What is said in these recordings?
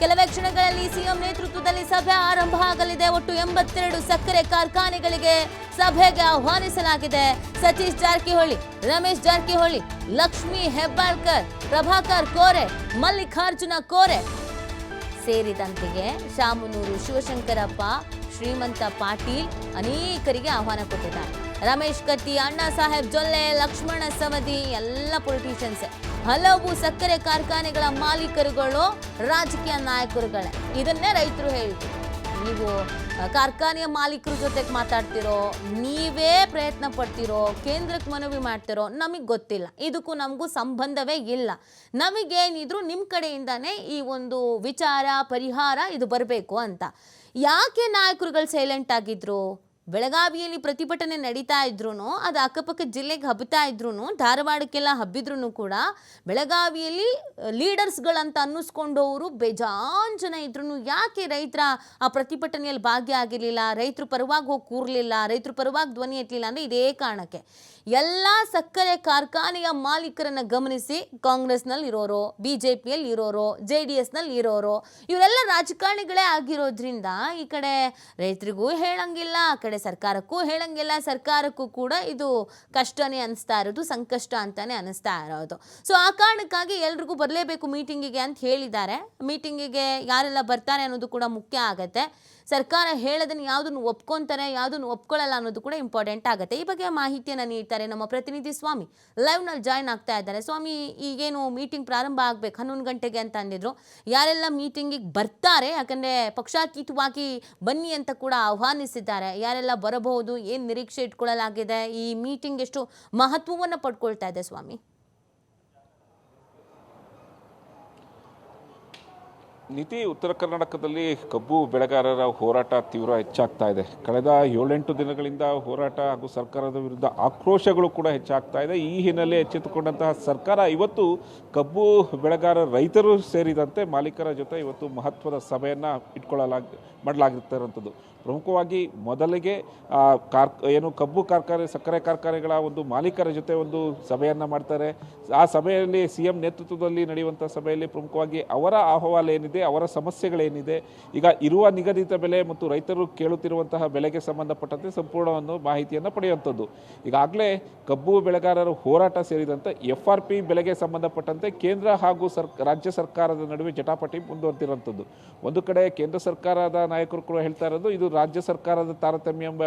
ಕೆಲವೇ ಕ್ಷಣಗಳಲ್ಲಿ ಸಿಎಂ ನೇತೃತ್ವದಲ್ಲಿ ಸಭೆ ಆರಂಭ ಆಗಲಿದೆ. ಒಟ್ಟು ಎಂಬತ್ತೆರಡು ಸಕ್ಕರೆ ಕಾರ್ಖಾನೆಗಳಿಗೆ ಸಭೆಗೆ ಆಹ್ವಾನಿಸಲಾಗಿದೆ. ಸತೀಶ್ ಜಾರಕಿಹೊಳಿ, ರಮೇಶ್ ಜಾರಕಿಹೊಳಿ, ಲಕ್ಷ್ಮಿ ಹೆಬ್ಬಾಳ್ಕರ್, ಪ್ರಭಾಕರ್ ಕೋರೆ, ಮಲ್ಲಿಕಾರ್ಜುನ ಕೋರೆ ಸೇರಿದಂತೆಯೇ ಶಾಮನೂರು ಶಿವಶಂಕರಪ್ಪ, ಶ್ರೀಮಂತ ಪಾಟೀಲ್ ಅನೇಕರಿಗೆ ಆಹ್ವಾನ ಕೊಟ್ಟಿದ್ದಾರೆ. ರಮೇಶ್ ಕತ್ತಿ, ಅಣ್ಣಾ ಸಾಹೇಬ್ ಜೊಲ್ಲೆ, ಲಕ್ಷ್ಮಣ ಸವದಿ, ಎಲ್ಲ ಪೊಲಿಟಿಷಿಯನ್ಸ್ ಹಲವು ಸಕ್ಕರೆ ಕಾರ್ಖಾನೆಗಳ ಮಾಲೀಕರುಗಳು ರಾಜಕೀಯ ನಾಯಕರುಗಳೇ. ಇದನ್ನೇ ರೈತರು ಹೇಳಿದ್ರು ನೀವು ಕಾರ್ಖಾನೆಯ ಮಾಲೀಕರ ಜೊತೆಗೆ ಮಾತಾಡ್ತಿರೋ, ನೀವೇ ಪ್ರಯತ್ನ ಪಡ್ತಿರೋ, ಕೇಂದ್ರಕ್ಕೆ ಮನವಿ ಮಾಡ್ತಿರೋ ನಮಗೆ ಗೊತ್ತಿಲ್ಲ. ಇದಕ್ಕೂ ನಮಗೂ ಸಂಬಂಧವೇ ಇಲ್ಲ. ನಮಗೇನಿದ್ರು ನಿಮ್ಮ ಕಡೆಯಿಂದಾನೇ ಈ ಒಂದು ವಿಚಾರ, ಪರಿಹಾರ ಇದು ಬರಬೇಕು ಅಂತ. ಯಾಕೆ ನಾಯಕರುಗಳು ಸೈಲೆಂಟ್ ಆಗಿದ್ರು? ಬೆಳಗಾವಿಯಲ್ಲಿ ಪ್ರತಿಭಟನೆ ನಡೀತಾ ಇದ್ರು ಅದು ಅಕ್ಕಪಕ್ಕ ಜಿಲ್ಲೆಗೆ ಹಬ್ಬತಾ ಇದ್ರು ಧಾರವಾಡಕ್ಕೆಲ್ಲ ಹಬ್ಬಿದ್ರು ಕೂಡ ಬೆಳಗಾವಿಯಲ್ಲಿ ಲೀಡರ್ಸ್ಗಳಂತ ಅನ್ನಿಸ್ಕೊಂಡವರು ಬೇಜಾನ್ ಜನ ಇದ್ರು ಯಾಕೆ ರೈತರ ಆ ಪ್ರತಿಭಟನೆಯಲ್ಲಿ ಭಾಗಿಯಾಗಿರಲಿಲ್ಲ ರೈತರು ಪರವಾಗಿ ಹೋಗಿ ಕೂರ್ಲಿಲ್ಲ, ರೈತರು ಪರವಾಗಿ ಧ್ವನಿ ಎತ್ತಲಿಲ್ಲ ಅಂದರೆ ಇದೇ ಕಾರಣಕ್ಕೆ. ಎಲ್ಲ ಸಕ್ಕರೆ ಕಾರ್ಖಾನೆಯ ಮಾಲೀಕರನ್ನ ಗಮನಿಸಿ ಕಾಂಗ್ರೆಸ್ನಲ್ಲಿ ಇರೋರು ಬಿ ಜೆ ಪಿಯಲ್ಲಿ ಇರೋರು ಜೆ ಡಿ ಎಸ್ನಲ್ಲಿ ಇರೋರು ಇವರೆಲ್ಲ ರಾಜಕಾರಣಿಗಳೇ ಆಗಿರೋದ್ರಿಂದ ಈ ಕಡೆ ರೈತರಿಗೂ ಹೇಳಂಗಿಲ್ಲ, ಆ ಕಡೆ ಸರ್ಕಾರಕ್ಕೂ ಹೇಳಂಗಿಲ್ಲ, ಸರ್ಕಾರಕ್ಕೂ ಕೂಡ ಇದು ಕಷ್ಟನೇ ಅನಿಸ್ತಾ ಇರೋದು, ಸಂಕಷ್ಟ ಅಂತಾನೆ ಅನಿಸ್ತಾ ಇರೋದು. ಸೊ ಆ ಕಾರಣಕ್ಕಾಗಿ ಎಲ್ರಿಗೂ ಬರಲೇಬೇಕು ಮೀಟಿಂಗಿಗೆ ಅಂತ ಹೇಳಿದ್ದಾರೆ. ಮೀಟಿಂಗಿಗೆ ಯಾರೆಲ್ಲ ಬರ್ತಾರೆ ಅನ್ನೋದು ಕೂಡ ಮುಖ್ಯ ಆಗತ್ತೆ. ಸರ್ಕಾರ ಹೇಳೋದನ್ನು ಯಾವುದನ್ನು ಒಪ್ಕೊತಾರೆ, ಯಾವುದನ್ನು ಒಪ್ಕೊಳ್ಳಲ್ಲ ಅನ್ನೋದು ಕೂಡ ಇಂಪಾರ್ಟೆಂಟ್ ಆಗುತ್ತೆ. ಈ ಬಗ್ಗೆ ಮಾಹಿತಿಯನ್ನು ನೀಡ್ತಾರೆ ನಮ್ಮ ಪ್ರತಿನಿಧಿ ಸ್ವಾಮಿ. ಲೈವ್ನಲ್ಲಿ ಜಾಯ್ನ್ ಆಗ್ತಾ ಇದ್ದಾರೆ. ಸ್ವಾಮಿ, ಈಗೇನು ಮೀಟಿಂಗ್ ಪ್ರಾರಂಭ ಆಗಬೇಕು, ಹನ್ನೊಂದು ಗಂಟೆಗೆ ಅಂತ ಅಂದಿದ್ರು. ಯಾರೆಲ್ಲ ಮೀಟಿಂಗಿಗೆ ಬರ್ತಾರೆ, ಯಾಕಂದರೆ ಪಕ್ಷಾತೀತವಾಗಿ ಬನ್ನಿ ಅಂತ ಕೂಡ ಆಹ್ವಾನಿಸಿದ್ದಾರೆ. ಯಾರೆಲ್ಲ ಬರಬಹುದು ಏನು ನಿರೀಕ್ಷೆ ಇಟ್ಕೊಳ್ಳಲಾಗಿದೆ ಈ ಮೀಟಿಂಗ್ ಎಷ್ಟು ಮಹತ್ವವನ್ನು ಪಡ್ಕೊಳ್ತಾ ಇದೆ ಸ್ವಾಮಿ? ನೀತಿ ಉತ್ತರ ಕರ್ನಾಟಕದಲ್ಲಿ ಕಬ್ಬು ಬೆಳೆಗಾರರ ಹೋರಾಟ ತೀವ್ರ ಹೆಚ್ಚಾಗ್ತಾ ಇದೆ. ಕಳೆದ ಏಳೆಂಟು ದಿನಗಳಿಂದ ಹೋರಾಟ ಹಾಗೂ ಸರ್ಕಾರದ ವಿರುದ್ಧ ಆಕ್ರೋಶಗಳು ಕೂಡ ಹೆಚ್ಚಾಗ್ತಾ ಇದೆ. ಈ ಹಿನ್ನೆಲೆ ಎಚ್ಚೆತ್ತುಕೊಂಡಂತಹ ಸರ್ಕಾರ ಇವತ್ತು ಕಬ್ಬು ಬೆಳೆಗಾರ ರೈತರು ಸೇರಿದಂತೆ ಮಾಲೀಕರ ಜೊತೆ ಇವತ್ತು ಮಹತ್ವದ ಸಭೆಯನ್ನು ಇಟ್ಕೊಳ್ಳಲಾಗ ಮಾಡಲಾಗಿರ್ತಿರೋಂಥದ್ದು ಪ್ರಮುಖವಾಗಿ ಮೊದಲಿಗೆ ಕಾರ್, ಏನು ಕಬ್ಬು ಕಾರ್ಖಾನೆ, ಸಕ್ಕರೆ ಕಾರ್ಖಾನೆಗಳ ಒಂದು ಮಾಲೀಕರ ಜೊತೆ ಒಂದು ಸಭೆಯನ್ನು ಮಾಡ್ತಾರೆ. ಆ ಸಭೆಯಲ್ಲಿ ಸಿ ಎಂ ನೇತೃತ್ವದಲ್ಲಿ ನಡೆಯುವಂಥ ಸಭೆಯಲ್ಲಿ ಪ್ರಮುಖವಾಗಿ ಅವರ ಅಹವಾಲು ಏನಿದೆ ಅವರ ಸಮಸ್ಯೆಗಳೇನಿದೆ, ಈಗ ಇರುವ ನಿಗದಿತ ಬೆಲೆ ಮತ್ತು ರೈತರು ಕೇಳುತ್ತಿರುವಂತಹ ಬೆಲೆಗೆ ಸಂಬಂಧಪಟ್ಟಂತೆ ಒಂದು ಮಾಹಿತಿಯನ್ನು ಪಡೆಯುವಂಥದ್ದು. ಈಗಾಗಲೇ ಕಬ್ಬು ಬೆಳೆಗಾರರ ಹೋರಾಟ ಸೇರಿದಂತೆ ಎಫ್ ಆರ್ ಪಿ ಬೆಲೆಗೆ ಸಂಬಂಧಪಟ್ಟಂತೆ ಕೇಂದ್ರ ಹಾಗೂ ಸರ್ ರಾಜ್ಯ ಸರ್ಕಾರದ ನಡುವೆ ಜಟಾಪಟಿ ಮುಂದುವರೆದಿರುವಂಥದ್ದು. ಒಂದು ಕಡೆ ಕೇಂದ್ರ ಸರ್ಕಾರದ ನಾಯಕರು ಕೂಡ ಹೇಳ್ತಾ ಇರೋದು, ಇದು ರಾಜ್ಯ ಸರ್ಕಾರದ ತಾರತಮ್ಯ ಎಂಬ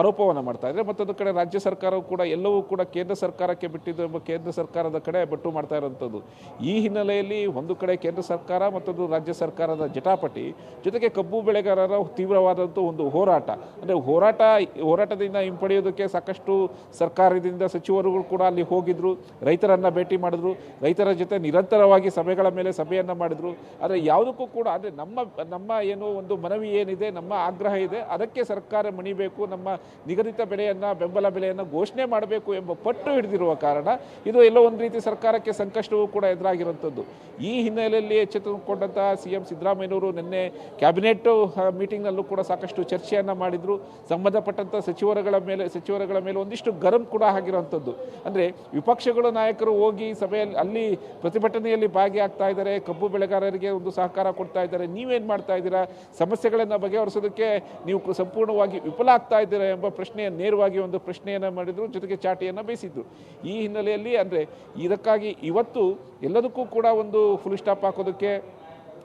ಆರೋಪವನ್ನು ಮಾಡ್ತಾ ಇದ್ದಾರೆ. ಮತ್ತೊಂದು ಕಡೆ ರಾಜ್ಯ ಸರ್ಕಾರವು ಕೂಡ ಎಲ್ಲವೂ ಕೂಡ ಕೇಂದ್ರ ಸರ್ಕಾರಕ್ಕೆ ಬಿಟ್ಟಿದ್ದು ಎಂಬ ಕೇಂದ್ರ ಸರ್ಕಾರದ ಕಡೆ ಬಟ್ಟು ಮಾಡ್ತಾ ಇರುವಂಥದ್ದು. ಈ ಹಿನ್ನೆಲೆಯಲ್ಲಿ ಒಂದು ಕಡೆ ಕೇಂದ್ರ ಸರ್ಕಾರ ಮತ್ತೊಂದು ರಾಜ್ಯ ಸರ್ಕಾರದ ಜಟಾಪಟಿ, ಜೊತೆಗೆ ಕಬ್ಬು ಬೆಳೆಗಾರರ ತೀವ್ರವಾದಂಥ ಒಂದು ಹೋರಾಟ. ಅಂದರೆ ಹೋರಾಟ, ಹೋರಾಟದಿಂದ ಹಿಂಪಡೆಯೋದಕ್ಕೆ ಸಾಕಷ್ಟು ಸರ್ಕಾರದಿಂದ ಸಚಿವರುಗಳು ಕೂಡ ಅಲ್ಲಿ ಹೋಗಿದ್ರು, ರೈತರನ್ನು ಭೇಟಿ ಮಾಡಿದ್ರು, ರೈತರ ಜೊತೆ ನಿರಂತರವಾಗಿ ಸಭೆಗಳ ಮೇಲೆ ಸಭೆಯನ್ನು ಮಾಡಿದ್ರು. ಆದರೆ ಯಾವುದಕ್ಕೂ ಕೂಡ, ಅಂದರೆ ನಮ್ಮ ನಮ್ಮ ಏನು ಒಂದು ಮನವಿ ಏನಿದೆ, ನಮ್ಮ ಆಗ್ರಹ ಇದೆ, ಅದಕ್ಕೆ ಸರ್ಕಾರ ಮಣಿಬೇಕು, ನಮ್ಮ ನಿಗದಿತ ಬೆಲೆಯನ್ನು, ಬೆಂಬಲ ಬೆಲೆಯನ್ನು ಘೋಷಣೆ ಮಾಡಬೇಕು ಎಂಬ ಪಟ್ಟು ಹಿಡಿದಿರುವ ಕಾರಣ ಇದು ಎಲ್ಲೋ ಒಂದು ರೀತಿ ಸರ್ಕಾರಕ್ಕೆ ಸಂಕಷ್ಟವೂ ಕೂಡ ಎದುರಾಗಿರುವಂಥದ್ದು ಈ ಹಿನ್ನೆಲೆಯಲ್ಲಿ ಎಚ್ಚೆತ್ತುಕೊಂಡಂತಹ ಸಿ ಎಂ ಸಿದ್ದರಾಮಯ್ಯನವರು ನಿನ್ನೆ ಕ್ಯಾಬಿನೆಟ್ ಮೀಟಿಂಗ್ನಲ್ಲೂ ಕೂಡ ಸಾಕಷ್ಟು ಚರ್ಚೆಯನ್ನು ಮಾಡಿದರು. ಸಂಬಂಧಪಟ್ಟಂಥ ಸಚಿವರುಗಳ ಮೇಲೆ ಸಚಿವರುಗಳ ಮೇಲೆ ಒಂದಿಷ್ಟು ಗರಂ ಕೂಡ ಆಗಿರುವಂಥದ್ದು. ಅಂದರೆ ವಿಪಕ್ಷಗಳ ನಾಯಕರು ಹೋಗಿ ಸಭೆಯಲ್ಲಿ, ಅಲ್ಲಿ ಪ್ರತಿಭಟನೆಯಲ್ಲಿ ಭಾಗಿಯಾಗ್ತಾ ಇದ್ದಾರೆ, ಕಬ್ಬು ಬೆಳೆಗಾರರಿಗೆ ಒಂದು ಸಹಕಾರ ಕೊಡ್ತಾ ಇದ್ದಾರೆ, ನೀವೇನು ಮಾಡ್ತಾ ಇದ್ದೀರಾ? ಸಮಸ್ಯೆಗಳನ್ನು ಬಗೆಹರಿಸೋದಕ್ಕೆ ನೀವು ಸಂಪೂರ್ಣವಾಗಿ ವಿಫಲ ಆಗ್ತಾ ಇದ್ದೀರಾ ಎಂಬ ಪ್ರಶ್ನೆಯ ನೇರವಾಗಿ ಒಂದು ಪ್ರಶ್ನೆಯನ್ನು ಮಾಡಿದರು, ಜೊತೆಗೆ ಚಾಟಿಯನ್ನು ಬೇಯಿಸಿದ್ರು. ಈ ಹಿನ್ನೆಲೆಯಲ್ಲಿ ಅಂದರೆ ಇದಕ್ಕಾಗಿ ಇವತ್ತು ಎಲ್ಲದಕ್ಕೂ ಕೂಡ ಒಂದು ಫುಲ್ ಸ್ಟಾಪ್ ಹಾಕೋದಕ್ಕೆ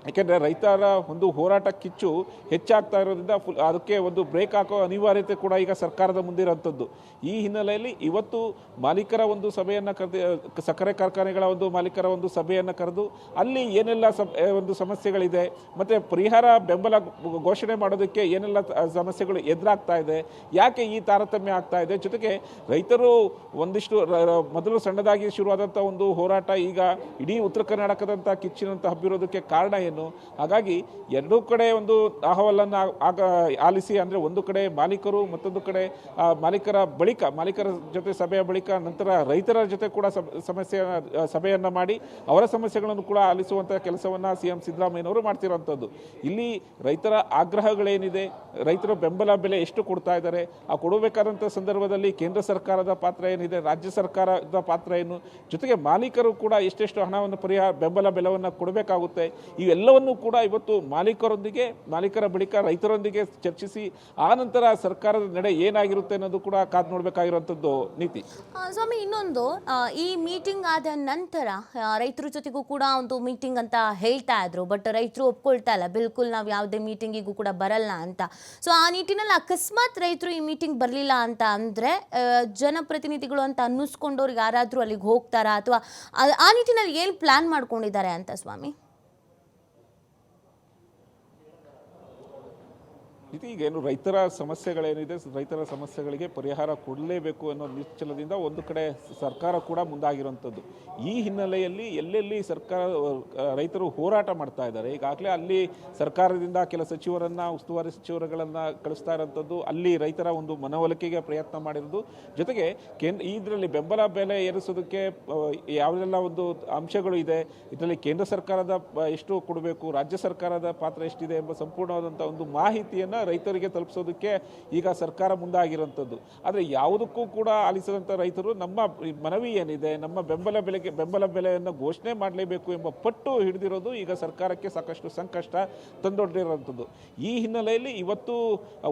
ಯಾಕೆಂದರೆ ರೈತರ ಒಂದು ಹೋರಾಟ ಕಿಚ್ಚು ಹೆಚ್ಚಾಗ್ತಾ ಇರೋದ್ರಿಂದ ಫುಲ್ ಅದಕ್ಕೆ ಒಂದು ಬ್ರೇಕ್ ಹಾಕೋ ಅನಿವಾರ್ಯತೆ ಕೂಡ ಈಗ ಸರ್ಕಾರದ ಮುಂದಿರೋಂಥದ್ದು ಈ ಹಿನ್ನೆಲೆಯಲ್ಲಿ ಇವತ್ತು ಮಾಲೀಕರ ಒಂದು ಸಭೆಯನ್ನು ಕರೆದು, ಸಕ್ಕರೆ ಕಾರ್ಖಾನೆಗಳ ಒಂದು ಮಾಲೀಕರ ಒಂದು ಸಭೆಯನ್ನು ಕರೆದು ಅಲ್ಲಿ ಏನೆಲ್ಲ ಒಂದು ಸಮಸ್ಯೆಗಳಿದೆ, ಮತ್ತು ಪರಿಹಾರ ಬೆಂಬಲ ಘೋಷಣೆ ಮಾಡೋದಕ್ಕೆ ಏನೆಲ್ಲ ಸಮಸ್ಯೆಗಳು ಎದುರಾಗ್ತಾ ಇದೆ, ಯಾಕೆ ಈ ತಾರತಮ್ಯ ಆಗ್ತಾ ಇದೆ, ಜೊತೆಗೆ ರೈತರು ಒಂದಿಷ್ಟು ಮೊದಲು ಸಣ್ಣದಾಗಿ ಶುರುವಾದಂಥ ಒಂದು ಹೋರಾಟ ಈಗ ಇಡೀ ಉತ್ತರ ಕರ್ನಾಟಕದಂಥ ಕಿಚ್ಚಿನಂತ ಹಬ್ಬಿರೋದಕ್ಕೆ ಕಾರಣ ಏನು ಹಾಗಾಗಿ ಎರಡೂ ಕಡೆ ಒಂದು ಅಹವಾಲನ್ನು ಆಗ ಆಲಿಸಿ ಅಂದರೆ ಒಂದು ಕಡೆ ಮಾಲೀಕರು, ಮತ್ತೊಂದು ಕಡೆ ಮಾಲೀಕರ ಬಳಿಕ, ಮಾಲೀಕರ ಜೊತೆ ಸಭೆಯ ಬಳಿಕ ನಂತರ ರೈತರ ಜೊತೆ ಕೂಡ ಸಮಸ್ಯೆ ಸಭೆಯನ್ನು ಮಾಡಿ ಅವರ ಸಮಸ್ಯೆಗಳನ್ನು ಕೂಡ ಆಲಿಸುವಂಥ ಕೆಲಸವನ್ನು ಸಿ ಎಂ ಸಿದ್ದರಾಮಯ್ಯನವರು ಮಾಡ್ತಿರೋಂಥದ್ದು. ಇಲ್ಲಿ ರೈತರ ಆಗ್ರಹಗಳೇನಿದೆ, ರೈತರ ಬೆಂಬಲ ಬೆಲೆ ಎಷ್ಟು ಕೊಡ್ತಾ ಇದ್ದಾರೆ, ಆ ಕೊಡಬೇಕಾದಂಥ ಸಂದರ್ಭದಲ್ಲಿ ಕೇಂದ್ರ ಸರ್ಕಾರದ ಪಾತ್ರ ಏನಿದೆ, ರಾಜ್ಯ ಸರ್ಕಾರದ ಪಾತ್ರ ಏನು, ಜೊತೆಗೆ ಮಾಲೀಕರು ಕೂಡ ಎಷ್ಟೆಷ್ಟು ಹಣವನ್ನು ಪರಿಹಾರ, ಬೆಂಬಲ ಬೆಲವನ್ನು ಕೊಡಬೇಕಾಗುತ್ತೆ, ಇವೆಲ್ಲ ಇದೆಲ್ಲವನ್ನೂ ಕೂಡ ಇವತ್ತು ಮಾಲೀಕರೊಂದಿಗೆ, ಮಾಲೀಕರ ಬಳಿಕ ರೈತರೊಂದಿಗೆ ಚರ್ಚಿಸಿ, ಆ ನಂತರ ಸರ್ಕಾರದ ನಡೆ ಏನಾಗಿರುತ್ತೆ ಅನ್ನೋದು ಕೂಡ ಕಾದು ನೋಡಬೇಕಾಗಿರುವಂಥದ್ದು ನೀತಿ. ಸ್ವಾಮಿ, ಇನ್ನೊಂದು ಈ ಮೀಟಿಂಗ್ ಆದ ನಂತರ ರೈತರ ಜೊತೆಗೂ ಕೂಡ ಒಂದು ಮೀಟಿಂಗ್ ಅಂತ ಹೇಳ್ತಾ ಇದ್ರು, ಬಟ್ ರೈತರು ಒಪ್ಕೊಳ್ತಾ ಇಲ್ಲ, ಬಿಲ್ಕುಲ್ ನಾವು ಯಾವುದೇ ಮೀಟಿಂಗಿಗೂ ಕೂಡ ಬರಲ್ಲ ಅಂತ. ಸೊ ಆ ನಿಟ್ಟಿನಲ್ಲಿ ಅಕಸ್ಮಾತ್ ರೈತರು ಈ ಮೀಟಿಂಗ್ ಬರಲಿಲ್ಲ ಅಂತ ಅಂದರೆ ಜನಪ್ರತಿನಿಧಿಗಳು ಅಂತ ಅನ್ನಿಸ್ಕೊಂಡವ್ರಿಗೆ ಯಾರಾದರೂ ಅಲ್ಲಿಗೆ ಹೋಗ್ತಾರಾ ಅಥವಾ, ಆ ನಿಟ್ಟಿನಲ್ಲಿ ಏನು ಪ್ಲಾನ್ ಮಾಡ್ಕೊಂಡಿದ್ದಾರೆ ಅಂತ, ಸ್ವಾಮಿ? ಈಗ ಏನು ರೈತರ ಸಮಸ್ಯೆಗಳೇನಿದೆ, ರೈತರ ಸಮಸ್ಯೆಗಳಿಗೆ ಪರಿಹಾರ ಕೊಡಲೇಬೇಕು ಅನ್ನೋ ನಿಶ್ಚಲದಿಂದ ಒಂದು ಕಡೆ ಸರ್ಕಾರ ಕೂಡ ಮುಂದಾಗಿರುವಂಥದ್ದು. ಈ ಹಿನ್ನೆಲೆಯಲ್ಲಿ ಎಲ್ಲೆಲ್ಲಿ ಸರ್ಕಾರ, ರೈತರು ಹೋರಾಟ ಮಾಡ್ತಾ ಇದ್ದಾರೆ, ಈಗಾಗಲೇ ಅಲ್ಲಿ ಸರ್ಕಾರದಿಂದ ಕೆಲ ಸಚಿವರನ್ನು, ಉಸ್ತುವಾರಿ ಸಚಿವರುಗಳನ್ನು ಕಳಿಸ್ತಾ ಇರೋಂಥದ್ದು, ಅಲ್ಲಿ ರೈತರ ಒಂದು ಮನವೊಲಿಕೆಗೆ ಪ್ರಯತ್ನ ಮಾಡಿರೋದು. ಜೊತೆಗೆ ಕೇಂದ್ರ ಇದರಲ್ಲಿ ಬೆಂಬಲ ಬೆಲೆ ಏರಿಸೋದಕ್ಕೆ ಯಾವುದೆಲ್ಲ ಒಂದು ಅಂಶಗಳು ಇದೆ, ಇದರಲ್ಲಿ ಕೇಂದ್ರ ಸರ್ಕಾರದ ಎಷ್ಟು ಕೊಡಬೇಕು, ರಾಜ್ಯ ಸರ್ಕಾರದ ಪಾತ್ರ ಎಷ್ಟಿದೆ ಎಂಬ ಸಂಪೂರ್ಣವಾದಂಥ ಒಂದು ಮಾಹಿತಿಯನ್ನು ರೈತರಿಗೆ ತಲುಪಿಸೋದಕ್ಕೆ ಈಗ ಸರ್ಕಾರ ಮುಂದಾಗಿರುವಂಥದ್ದು ಆದರೆ ಯಾವುದಕ್ಕೂ ಕೂಡ ಆಲಿಸಿದಂಥ ರೈತರು ನಮ್ಮ ಮನವಿ ಏನಿದೆ, ನಮ್ಮ ಬೆಂಬಲ ಬೆಲೆಗೆ, ಬೆಂಬಲ ಬೆಲೆಯನ್ನು ಘೋಷಣೆ ಮಾಡಲೇಬೇಕು ಎಂಬ ಪಟ್ಟು ಹಿಡಿದಿರೋದು ಈಗ ಸರ್ಕಾರಕ್ಕೆ ಸಾಕಷ್ಟು ಸಂಕಷ್ಟ ತಂದೊಡ್ಡಿರುವಂಥದ್ದು ಈ ಹಿನ್ನೆಲೆಯಲ್ಲಿ ಇವತ್ತು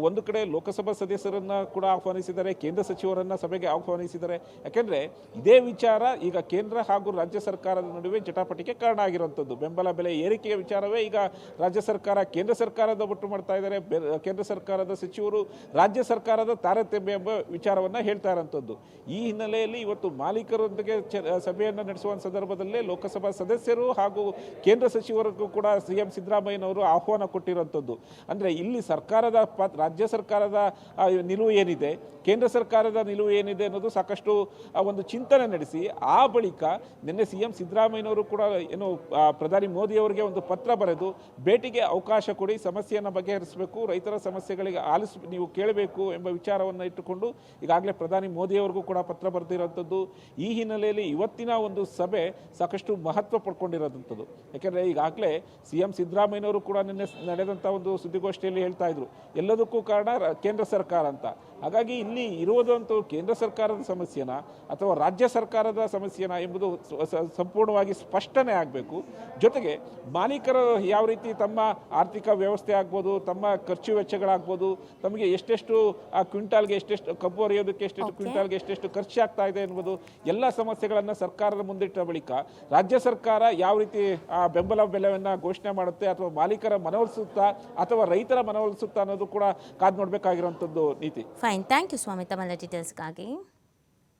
ಒಂದು ಕಡೆ ಲೋಕಸಭಾ ಸದಸ್ಯರನ್ನು ಕೂಡ ಆಹ್ವಾನಿಸಿದ್ದಾರೆ, ಕೇಂದ್ರ ಸಚಿವರನ್ನು ಸಭೆಗೆ ಆಹ್ವಾನಿಸಿದ್ದಾರೆ. ಯಾಕೆಂದರೆ ಇದೇ ವಿಚಾರ ಈಗ ಕೇಂದ್ರ ಹಾಗೂ ರಾಜ್ಯ ಸರ್ಕಾರದ ನಡುವೆ ಜಟಾಪಟಿಗೆ ಕಾರಣ ಆಗಿರುವಂಥದ್ದು ಬೆಂಬಲ ಬೆಲೆ ಏರಿಕೆಯ ವಿಚಾರವೇ ಈಗ ರಾಜ್ಯ ಸರ್ಕಾರ, ಕೇಂದ್ರ ಸರ್ಕಾರದ ಒಟ್ಟು ಮಾಡ್ತಾ ಇದ್ದಾರೆ. ಕೇಂದ್ರ ಸರ್ಕಾರದ ಸಚಿವರು ರಾಜ್ಯ ಸರ್ಕಾರದ ತಾರತಮ್ಯ ಎಂಬ ವಿಚಾರವನ್ನು ಹೇಳ್ತಾ ಇರೋಂಥದ್ದು ಈ ಹಿನ್ನೆಲೆಯಲ್ಲಿ ಇವತ್ತು ಮಾಲೀಕರೊಂದಿಗೆ ಸಭೆಯನ್ನು ನಡೆಸುವ ಸಂದರ್ಭದಲ್ಲೇ ಲೋಕಸಭಾ ಸದಸ್ಯರು ಹಾಗೂ ಕೇಂದ್ರ ಸಚಿವರಿಗೂ ಕೂಡ ಸಿ ಎಂ ಸಿದ್ದರಾಮಯ್ಯನವರು ಆಹ್ವಾನ ಕೊಟ್ಟಿರುವಂಥದ್ದು ಅಂದರೆ ಇಲ್ಲಿ ಸರ್ಕಾರದ ರಾಜ್ಯ ಸರ್ಕಾರದ ನಿಲುವು ಏನಿದೆ, ಕೇಂದ್ರ ಸರ್ಕಾರದ ನಿಲುವು ಏನಿದೆ ಅನ್ನೋದು ಸಾಕಷ್ಟು ಒಂದು ಚಿಂತನೆ ನಡೆಸಿ, ಆ ಬಳಿಕ ನಿನ್ನೆ ಸಿ ಎಂ ಸಿದ್ದರಾಮಯ್ಯನವರು ಕೂಡ ಏನು ಪ್ರಧಾನಿ ಮೋದಿ ಅವರಿಗೆ ಒಂದು ಪತ್ರ ಬರೆದು, ಭೇಟಿಗೆ ಅವಕಾಶ ಕೊಡಿ, ಸಮಸ್ಯೆಯನ್ನು ಬಗೆಹರಿಸಬೇಕು ಸಮಸ್ಯೆಗಳಿಗೆ ಆಲಿಸ್, ನೀವು ಕೇಳಬೇಕು ಎಂಬ ವಿಚಾರವನ್ನು ಇಟ್ಟುಕೊಂಡು ಈಗಾಗಲೇ ಪ್ರಧಾನಿ ಮೋದಿಯವರಿಗೂ ಕೂಡ ಪತ್ರ ಬರೆದಿರೋಂಥದ್ದು. ಈ ಹಿನ್ನೆಲೆಯಲ್ಲಿ ಇವತ್ತಿನ ಒಂದು ಸಭೆ ಸಾಕಷ್ಟು ಮಹತ್ವ ಪಡ್ಕೊಂಡಿರೋದಂಥದ್ದು ಯಾಕೆಂದರೆ ಈಗಾಗಲೇ ಸಿ ಎಂ ಸಿದ್ದರಾಮಯ್ಯನವರು ಕೂಡ ನಿನ್ನೆ ನಡೆದಂಥ ಒಂದು ಸುದ್ದಿಗೋಷ್ಠಿಯಲ್ಲಿ ಹೇಳ್ತಾ ಇದ್ರು. ಎಲ್ಲದಕ್ಕೂ ಕಾರಣ ಕೇಂದ್ರ ಸರ್ಕಾರ ಅಂತ. ಹಾಗಾಗಿ ಇಲ್ಲಿ ಇರುವುದಂತೂ ಕೇಂದ್ರ ಸರ್ಕಾರದ ಸಮಸ್ಯೆನ ಅಥವಾ ರಾಜ್ಯ ಸರ್ಕಾರದ ಸಮಸ್ಯೆನ ಎಂಬುದು ಸಂಪೂರ್ಣವಾಗಿ ಸ್ಪಷ್ಟನೆ ಆಗಬೇಕು. ಜೊತೆಗೆ ಮಾಲೀಕರು ಯಾವ ರೀತಿ ತಮ್ಮ ಆರ್ಥಿಕ ವ್ಯವಸ್ಥೆ ಆಗ್ಬೋದು, ತಮ್ಮ ಖರ್ಚು ವೆಚ್ಚಗಳಾಗ್ಬೋದು ತಮಗೆ ಎಷ್ಟೆಷ್ಟು ಆ ಕ್ವಿಂಟಾಲ್ಗೆ ಎಷ್ಟೆಷ್ಟು ಕಬ್ಬು ಅರಿಯೋದಕ್ಕೆ ಎಷ್ಟೆಷ್ಟು ಕ್ವಿಂಟಾಲ್ಗೆ ಎಷ್ಟೆಷ್ಟು ಖರ್ಚಾಗ್ತಾ ಇದೆ ಎನ್ನುವುದು ಎಲ್ಲ ಸಮಸ್ಯೆಗಳನ್ನು ಸರ್ಕಾರದ ಮುಂದಿಟ್ಟ ಬಳಿಕ ರಾಜ್ಯ ಸರ್ಕಾರ ಯಾವ ರೀತಿ ಆ ಬೆಂಬಲ ಬೆಲೆಯನ್ನು ಘೋಷಣೆ ಮಾಡುತ್ತೆ ಅಥವಾ ಮಾಲೀಕರ ಮನವೊಲಿಸುತ್ತಾ ಅಥವಾ ರೈತರ ಮನವೊಲಿಸುತ್ತಾ ಅನ್ನೋದು ಕೂಡ ಕಾದು ನೋಡಬೇಕಾಗಿರುವಂಥದ್ದು ನೀತಿ. ಫೈನ್ ಥ್ಯಾಂಕ್ ಯು ಸ್ವಾಮಿ ತಮ್ಮ ಡೀಟೇಲ್ಸ್ಗಾಗಿ